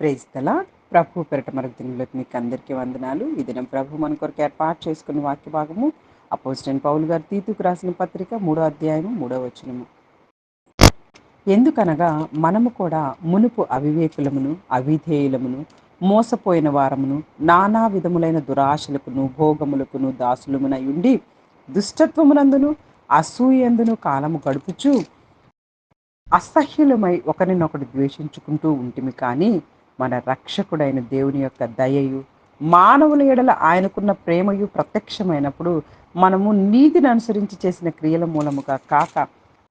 Praise తలా ప్రభు పెరట మరొక దినంలోకి మీకు అందరికీ వందనాలు. ఈ దినం ప్రభు మన కొరకు ఏర్పాటు చేసుకున్న వాక్య భాగము అపోజిటెంట్ పౌలు గారు తీతుకు రాసిన పత్రిక మూడో అధ్యాయము మూడో వచనము. ఎందుకనగా మనము కూడా మునుపు అవివేకులమును అవిధేయులమును మోసపోయిన వారమును నానా విధములైన దురాశలకును భోగములకును దాసులమునై ఉండి దుష్టత్వమునందును అసూయందును కాలము గడుపుచు అసహ్యులమై ఒకరినొకడు ద్వేషించుకుంటూ ఉంటిమి కానీ మన రక్షకుడైన దేవుని యొక్క దయయు మానవుల ఎడల ఆయనకున్న ప్రేమయు ప్రత్యక్షమైనప్పుడు మనము నీతిని అనుసరించి చేసిన క్రియల మూలముగా కాక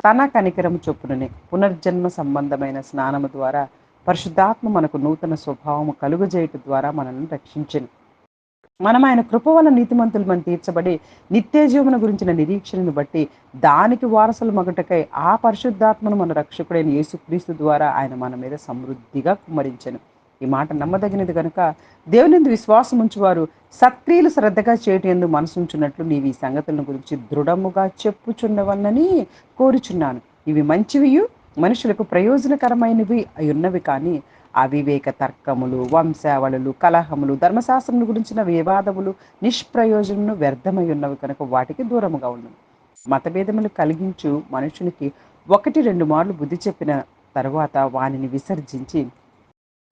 తన కనికరము చొప్పుననే పునర్జన్మ సంబంధమైన స్నానము ద్వారా పరిశుద్ధాత్మ మనకు నూతన స్వభావము కలుగజేయటం ద్వారా మనల్ని రక్షించింది మనం ఆయన కృప వల్ల నీతిమంతులు మనం తీర్చబడి నిత్య జీవన గురించిన నిరీక్షణను బట్టి దానికి వారసులు మగటకై ఆ పరిశుద్ధాత్మను మన రక్షకుడైన యేసుక్రీస్తు ద్వారా ఆయన మన మీద సమృద్ధిగా కుమ్మరించను. ఈ మాట నమ్మదగినది కనుక దేవుని విశ్వాసం ఉంచువారు సత్క్రియలు శ్రద్ధగా చేయటం ఎందు మనసుంచున్నట్లు నీవు ఈ సంగతుల గురించి దృఢముగా చెప్పుచున్నవన్నని కోరుచున్నాను. ఇవి మంచివియు మనుషులకు ప్రయోజనకరమైనవి అయి ఉన్నవి కానీ అవివేక తర్కములు వంశావళులు కలహములు ధర్మశాస్త్రముల గురించిన వివాదములు నిష్ప్రయోజనము వ్యర్థమై ఉన్నవి కనుక వాటికి దూరముగా ఉన్నవి మతభేదములు కలిగించు మనుషునికి ఒకటి రెండు మార్లు బుద్ధి చెప్పిన తరువాత వానిని విసర్జించి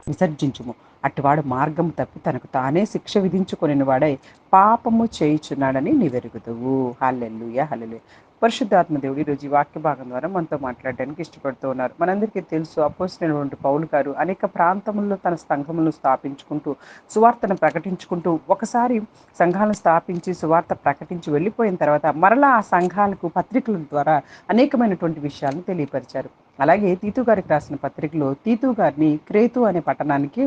విసర్జించుము. అటువాడు మార్గం తప్పి తనకు తానే శిక్ష విధించుకుని వాడై పాపము చేయుచున్నాడని నీవెరుగుదువు. హల్లెల్లుయ హల్లెలు పరిశుద్ధాత్మ దేవుడు ఈరోజు ఈ వాక్య భాగం ద్వారా మనతో మాట్లాడడానికి ఇష్టపడుతూ ఉన్నారు. మనందరికీ తెలుసు అపోసినటువంటి పౌలు గారు అనేక ప్రాంతముల్లో తన సంఘములను స్థాపించుకుంటూ సువార్తను ప్రకటించుకుంటూ ఒకసారి సంఘాలను స్థాపించి సువార్త ప్రకటించి వెళ్ళిపోయిన తర్వాత మరలా ఆ సంఘాలకు పత్రికల ద్వారా అనేకమైనటువంటి విషయాలను తెలియపరిచారు. అలాగే తీతు గారికి రాసిన పత్రికలో తీతు గారిని క్రేతు అనే పట్టణానికి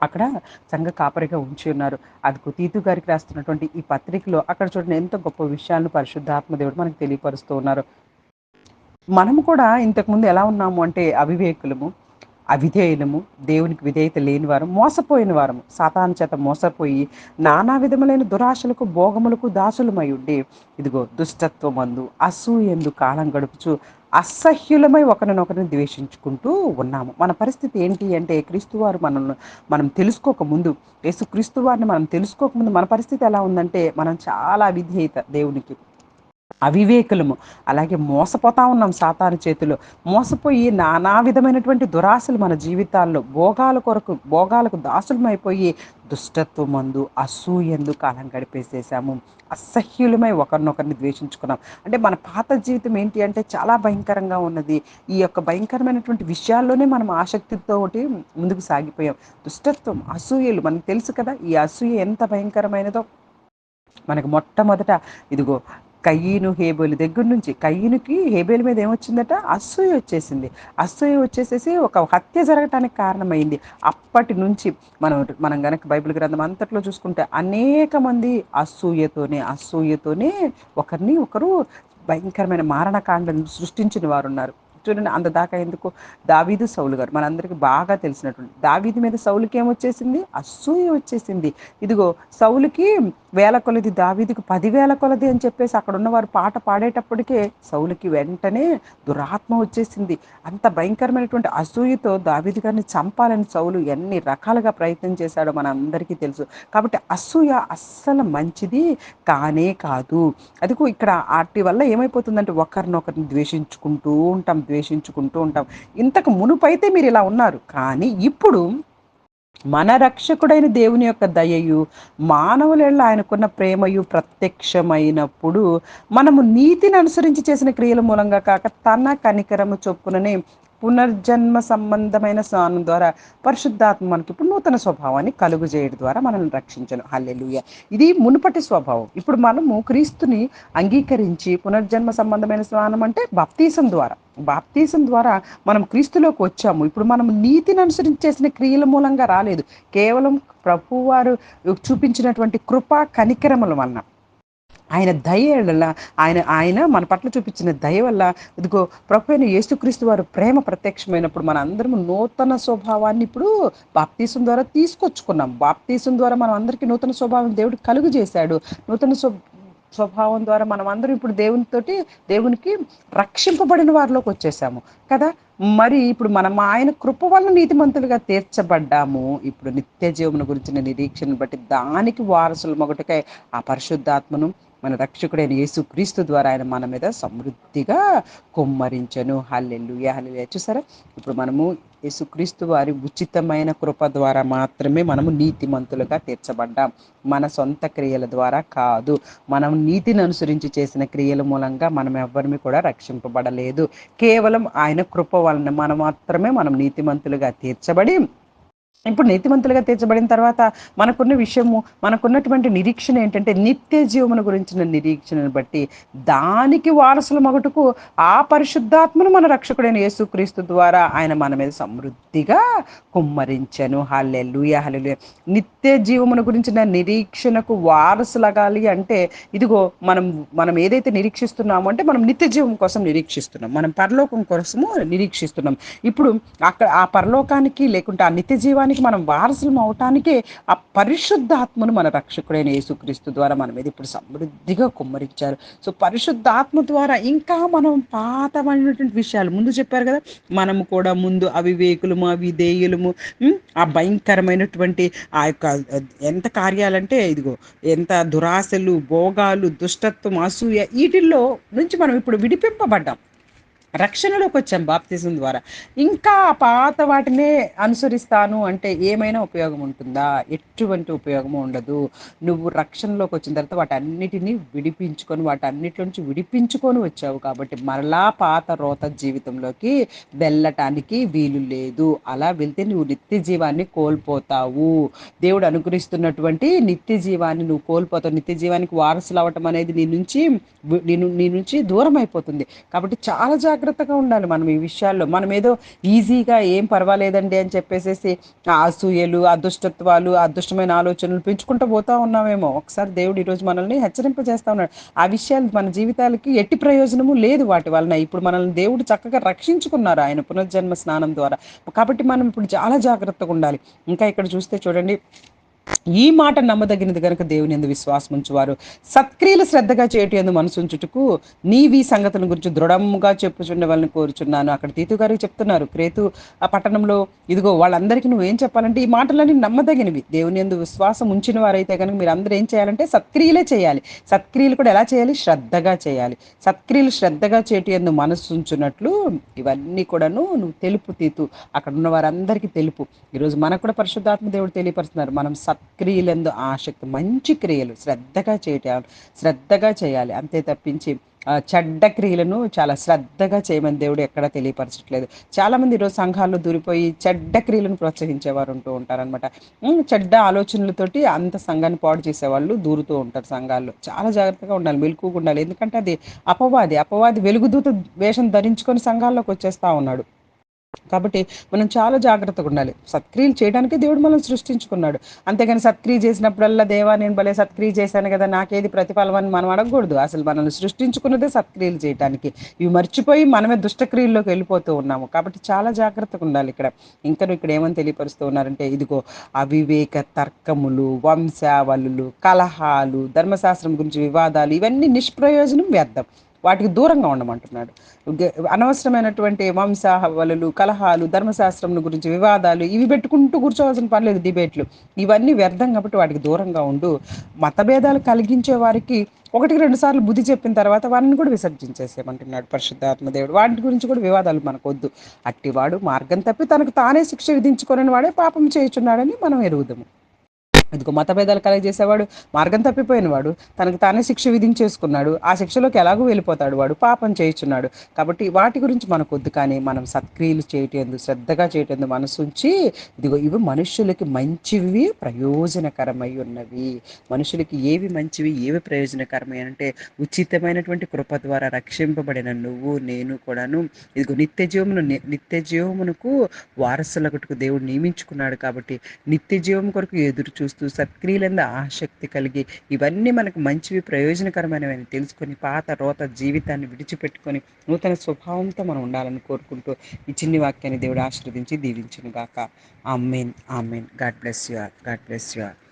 అక్కడ సంఘ కాపరిగా ఉంచి ఉన్నారు. అందుకు తీతు గారికి రాస్తున్నటువంటి ఈ పత్రికలో అక్కడ చూడండి ఎంత గొప్ప విషయాలను పరిశుద్ధాత్మదేవుడు మనకు తెలియపరుస్తూ ఉన్నారు. మనము కూడా ఇంతకుముందు ఎలా ఉన్నాము అంటే అవివేకులము అవిధేయులము దేవునికి విధేయత లేని వారు మోసపోయిన వారము సాతాను చేత మోసపోయి నానా విధములైన దురాశలకు భోగములకు దాసులమై ఉండి ఇదిగో దుష్టత్వమందు అసూయందు కాలం గడుపుచు అసహ్యులమై ఒకరినొకరిని ద్వేషించుకుంటూ ఉన్నాము. మన పరిస్థితి ఏంటి అంటే క్రీస్తువారు మనం మనల్ని మనం తెలుసుకోకముందు యేసు వారిని మనం తెలుసుకోకముందు మన పరిస్థితి ఎలా ఉందంటే మనం చాలా విధేయత దేవునికి అవివేకులము. అలాగే మోసపోతా ఉన్నాం సాతాను చేతిలో. మోసపోయి నానా విధమైనటువంటి దురాశలు మన జీవితాల్లో భోగాల కొరకు భోగాలకు దాసులమైపోయి దుష్టత్వమందు అసూయందు కాలం గడిపేసేసాము అసహ్యులమై ఒకరినొకరిని ద్వేషించుకున్నాం. అంటే మన పాత జీవితం ఏంటి అంటే చాలా భయంకరంగా ఉన్నది. ఈ యొక్క భయంకరమైనటువంటి విషయాల్లోనే మనం ఆసక్తితోటి ముందుకు సాగిపోయాం. దుష్టత్వం అసూయలు మనకు తెలుసు కదా ఈ అసూయ ఎంత భయంకరమైనదో. మనకు మొట్టమొదట ఇదిగో కయ్యను హేబేలు దగ్గర నుంచి కయ్యనుకి హేబేలు మీద ఏమొచ్చిందట? అసూయ వచ్చేసింది. అసూయ వచ్చేసేసి ఒక హత్య జరగటానికి కారణమైంది. అప్పటి నుంచి మనం మనం గనక బైబిల్ గ్రంథం అంతట్లో చూసుకుంటే అనేక మంది అసూయతోనే అసూయతోనే ఒకరిని ఒకరు భయంకరమైన మారణకాండను సృష్టించిన వారు ఉన్నారు చూడండి అంత దాకా ఎందుకు? దావీదు సౌలు గారు మనందరికీ బాగా తెలిసినటువంటి దావీది మీద సౌలుకి ఏమొచ్చేసింది? అసూయ వచ్చేసింది. ఇదిగో సౌలుకి వేల కొలది దావీదికి పదివేల కొలది అని చెప్పేసి అక్కడ ఉన్నవారు పాట పాడేటప్పటికే సౌలుకి వెంటనే దురాత్మ వచ్చేసింది. అంత భయంకరమైనటువంటి అసూయతో దావీది గారిని చంపాలని సౌలు ఎన్ని రకాలుగా ప్రయత్నం చేశాడో మన అందరికీ తెలుసు. కాబట్టి అసూయ అస్సలు మంచిది కానే కాదు. అదిగో ఇక్కడ వాటి వల్ల ఏమైపోతుందంటే ఒకరినొకరిని ద్వేషించుకుంటూ ఉంటాం. ద్వేషించుకుంటూ ఉంటాం. ఇంతకు మునుపైతే మీరు ఇలా ఉన్నారు. కానీ ఇప్పుడు మన రక్షకుడైన దేవుని యొక్క దయయు మానవులలో ఆయనకున్న ప్రేమయు ప్రత్యక్షమైనప్పుడు మనము నీతిని అనుసరించి చేసిన క్రియల మూలంగా కాక తన కనికరము చొప్పుననే పునర్జన్మ సంబంధమైన స్నానం ద్వారా పరిశుద్ధాత్మ మనకి ఇప్పుడు నూతన స్వభావాన్ని కలుగు చేయడం ద్వారా మనల్ని రక్షించను. హల్లెలుయ. ఇది మునుపటి స్వభావం. ఇప్పుడు మనము క్రీస్తుని అంగీకరించి పునర్జన్మ సంబంధమైన స్నానం అంటే బాప్తీసం ద్వారా. బాప్తీసం ద్వారా మనం క్రీస్తులోకి వచ్చాము. ఇప్పుడు మనం నీతిని అనుసరించేసిన క్రియల మూలంగా రాలేదు. కేవలం ప్రభువారు చూపించినటువంటి కృపా కనికరముల వలన. ఆయన దయ వల్ల ఆయన ఆయన మన పట్ల చూపించిన దయ వల్ల ఇదిగో ప్రభు అయిన యేసుక్రీస్తు వారు ప్రేమ ప్రత్యక్షమైనప్పుడు మన అందరం నూతన స్వభావాన్ని ఇప్పుడు బాప్తీసం ద్వారా తీసుకొచ్చుకున్నాం. బాప్తీసం ద్వారా మనం అందరికీ నూతన స్వభావం దేవుడు కలుగు చేశాడు. నూతన స్వ స్వభావం ద్వారా మనం అందరం ఇప్పుడు దేవునితోటి దేవునికి రక్షింపబడిన వారిలోకి వచ్చేసాము. కదా? మరి ఇప్పుడు మనం ఆయన కృప వల్ల నీతిమంతులుగా తీర్చబడ్డాము. ఇప్పుడు నిత్య జీవమును గురించిన నిరీక్షను బట్టి దానికి వారసులు మొగటకై ఆ పరిశుద్ధాత్మను మన రక్షకుడైన యేసుక్రీస్తు ద్వారా ఆయన మన మీద సమృద్ధిగా కుమ్మరించను. హల్లెల్లు హల్లెలూయా. చూసారా? ఇప్పుడు మనము యేసుక్రీస్తు వారి ఉచితమైన కృప ద్వారా మాత్రమే మనము నీతిమంతులుగా తీర్చబడ్డాం. మన సొంత క్రియల ద్వారా కాదు. మనం నీతిని అనుసరించి చేసిన క్రియల మూలంగా మనం ఎవ్వరిని కూడా రక్షింపబడలేదు. కేవలం ఆయన కృప వలన మనం మాత్రమే మనం నీతిమంతులుగా తీర్చబడి ఇప్పుడు నీతిమంతులుగా తీర్చబడిన తర్వాత మనకున్న విషయము మనకున్నటువంటి నిరీక్షణ ఏంటంటే నిత్య జీవమును గురించిన నిరీక్షణను బట్టి దానికి వారసుల మగటుకు ఆ పరిశుద్ధాత్మను మన రక్షకుడైన యేసుక్రీస్తు ద్వారా ఆయన మన మీద సమృద్ధిగా కుమ్మరించను. హల్లెలూయ హల్లెలూయ. నిత్య జీవమును గురించిన నిరీక్షణకు వారసులగాలి అంటే ఇదిగో మనం మనం ఏదైతే నిరీక్షిస్తున్నామో అంటే మనం నిత్య జీవం కోసం నిరీక్షిస్తున్నాం. మనం పరలోకం కోసము నిరీక్షిస్తున్నాం. ఇప్పుడు అక్కడ ఆ పరలోకానికి లేకుంటే ఆ నిత్య జీవానికి మనం వారసులం అవటానికే ఆ పరిశుద్ధాత్మను మన రక్షకుడైన యేసుక్రీస్తు ద్వారా మన మీద ఇప్పుడు సమృద్ధిగా కుమ్మరించారు. సో పరిశుద్ధాత్మ ద్వారా ఇంకా మనం పాతమైనటువంటి విషయాలు ముందు చెప్పారు కదా మనము కూడా ముందు అవివేకులము అవిధేయులము ఆ భయంకరమైనటువంటి ఆ యొక్క ఎంత కార్యాలంటే ఇదిగో ఎంత దురాశలు భోగాలు దుష్టత్వం అసూయ వీటిల్లో నుంచి మనం ఇప్పుడు విడిపింపబడ్డాం. రక్షణలోకి వచ్చాం బాప్తిజం ద్వారా. ఇంకా పాత వాటినే అనుసరిస్తాను అంటే ఏమైనా ఉపయోగం ఉంటుందా? ఎటువంటి ఉపయోగము ఉండదు. నువ్వు రక్షణలోకి వచ్చిన తర్వాత వాటన్నిటిని విడిపించుకొని వాటన్నిటి నుంచి విడిపించుకొని వచ్చావు కాబట్టి మరలా పాత రోత జీవితంలోకి వెళ్ళటానికి వీలు లేదు. అలా వెళ్తే నువ్వు నిత్య జీవాన్ని కోల్పోతావు. దేవుడు అనుగ్రహిస్తున్నటువంటి నిత్య జీవాన్ని నువ్వు కోల్పోతావు. నిత్య జీవానికి వారసులు అవ్వటం అనేది నీ నుంచి నేను నీ నుంచి దూరం అయిపోతుంది కాబట్టి చాలా జాగ్రత్తగా ఉండాలి మనం ఈ విషయాల్లో. మనం ఏదో ఈజీగా ఏం పర్వాలేదండి అని చెప్పేసేసి ఆ అసూయలు అదృష్టత్వాలు అదృష్టమైన ఆలోచనలు పెంచుకుంటూ పోతా ఉన్నామేమో. ఒకసారి దేవుడు ఈరోజు మనల్ని హెచ్చరింపజేస్తా ఉన్నాడు. ఆ విషయాలు మన జీవితాలకి ఎట్టి ప్రయోజనము లేదు వాటి వలన. ఇప్పుడు మనల్ని దేవుడు చక్కగా రక్షించుకున్నారు ఆయన పునర్జన్మ స్నానం ద్వారా. కాబట్టి మనం ఇప్పుడు చాలా జాగ్రత్తగా ఉండాలి. ఇంకా ఇక్కడ చూస్తే చూడండి ఈ మాట నమ్మదగినది గనక దేవుని ఎందు విశ్వాసం ఉంచువారు. సత్క్రియలు శ్రద్ధగా చేయటం ఎందు మనసుంచుటకు నీవి సంగతుల గురించి దృఢంగా చెప్పుచుండే వాళ్ళని కోరుచున్నాను. అక్కడ తీతు గారికి చెప్తున్నారు క్రేతు ఆ పట్టణంలో ఇదిగో వాళ్ళందరికీ నువ్వేం చెప్పాలంటే ఈ మాటలన్నీ నమ్మదగినవి. దేవుని ఎందు విశ్వాసం ఉంచిన వారైతే కనుక మీరు అందరూ ఏం చేయాలంటే సత్క్రియలే చేయాలి. సత్క్రియలు కూడా ఎలా చేయాలి? శ్రద్ధగా చేయాలి. సత్క్రియలు శ్రద్ధగా చేయటం ఎందు మనసు ఉంచున్నట్లు ఇవన్నీ కూడాను నువ్వు తెలుపు తీతు. అక్కడ ఉన్న వారందరికీ తెలుపు. ఈరోజు మనకు కూడా పరిశుద్ధాత్మ దేవుడు తెలియపరుస్తున్నారు. మనం సత్క్రియలందు ఆసక్తి మంచి క్రియలు శ్రద్ధగా చేయటం శ్రద్ధగా చేయాలి. అంతే తప్పించి చెడ్డ క్రియలను చాలా శ్రద్ధగా చేయమని దేవుడు ఎక్కడా తెలియపరచట్లేదు. చాలామంది ఈరోజు సంఘాల్లో దూరిపోయి చెడ్డ క్రియలను ప్రోత్సహించేవారు ఉంటూ ఉంటారనమాట చెడ్డ ఆలోచనలతోటి అంత సంఘాన్ని పాడు చేసేవాళ్ళు దూరుతూ ఉంటారు సంఘాల్లో. చాలా జాగ్రత్తగా ఉండాలి మెలుకుగా ఉండాలి. ఎందుకంటే అది అపవాది అపవాది వెలుగుదూత వేషం ధరించుకొని సంఘాల్లోకి వచ్చేస్తా ఉన్నాడు. కాబట్టి మనం చాలా జాగ్రత్తగా ఉండాలి. సత్క్రియలు చేయడానికి దేవుడు మనం సృష్టించుకున్నాడు. అంతేగాని సత్క్రియ చేసినప్పుడల్లా దేవా నేను భలే సత్క్రియ చేశాను కదా నాకేది ప్రతిఫలం అని మనం అడగకూడదు. అసలు మనల్ని సృష్టించుకున్నదే సత్క్రియలు చేయడానికి ఇవి మర్చిపోయి మనమే దుష్టక్రియల్లోకి వెళ్ళిపోతూ ఉన్నాము. కాబట్టి చాలా జాగ్రత్తగా ఉండాలి ఇక్కడ. ఇంకా ఇక్కడ ఏమని తెలియపరుస్తూ ఉన్నారంటే ఇదిగో అవివేక తర్కములు వంశావళులు కలహాలు ధర్మశాస్త్రం గురించి వివాదాలు ఇవన్నీ నిష్ప్రయోజనం వ్యర్థం. వాటికి దూరంగా ఉండమంటున్నాడు. అనవసరమైనటువంటి వంశావళులు కలహాలు ధర్మశాస్త్రం గురించి వివాదాలు ఇవి పెట్టుకుంటూ కూర్చోవాల్సిన పర్లేదు డిబేట్లు. ఇవన్నీ వ్యర్థం కాబట్టి వాటికి దూరంగా ఉండు. మతభేదాలు కలిగించే వారికి ఒకటికి రెండు సార్లు బుద్ధి చెప్పిన తర్వాత వారిని కూడా విసర్జించేసేయమంటున్నాడు పరిశుద్ధాత్మదేవుడు. వాటి గురించి కూడా వివాదాలు మనకు వద్దు అట్టివాడు మార్గం తప్పి తనకు తానే శిక్ష విధించుకొని వాడే పాపం చేయుచున్నాడని మనం ఎరుగుదాము. ఇదిగో మతభేదాలు కలగజేసేవాడు మార్గం తప్పిపోయిన వాడు తనకు తానే శిక్ష విధించేసుకున్నాడు ఆ శిక్షలోకి ఎలాగో వెళ్ళిపోతాడు వాడు పాపం చేయుచున్నాడు. కాబట్టి వాటి గురించి మనకు వద్దు కానీ మనం సత్క్రియలు చేయటందు శ్రద్ధగా చేయటందు మనసుంచి ఇదిగో ఇవి మనుషులకి మంచివి ప్రయోజనకరమై ఉన్నవి. మనుషులకి ఏవి మంచివి ఏవి ప్రయోజనకరమై అంటే ఉచితమైనటువంటి కృప ద్వారా రక్షింపబడిన నువ్వు నేను కూడాను. ఇదిగో నిత్య జీవమును నిత్య జీవమునకు వారసులకుటకు దేవుడు నియమించుకున్నాడు కాబట్టి నిత్య జీవం కొరకు ఎదురు చూస్తూ సత్క్రియలంద ఆసక్తి కలిగి ఇవన్నీ మనకు మంచివి ప్రయోజనకరమైనవి తెలుసుకొని పాత రోత జీవితాన్ని విడిచిపెట్టుకొని నూతన స్వభావంతో మనం ఉండాలని కోరుకుంటూ ఈ చిన్ని వాక్యాన్ని దేవుడు ఆశీర్వదించి దీవించును గాక amen amen. God bless you all God bless you all.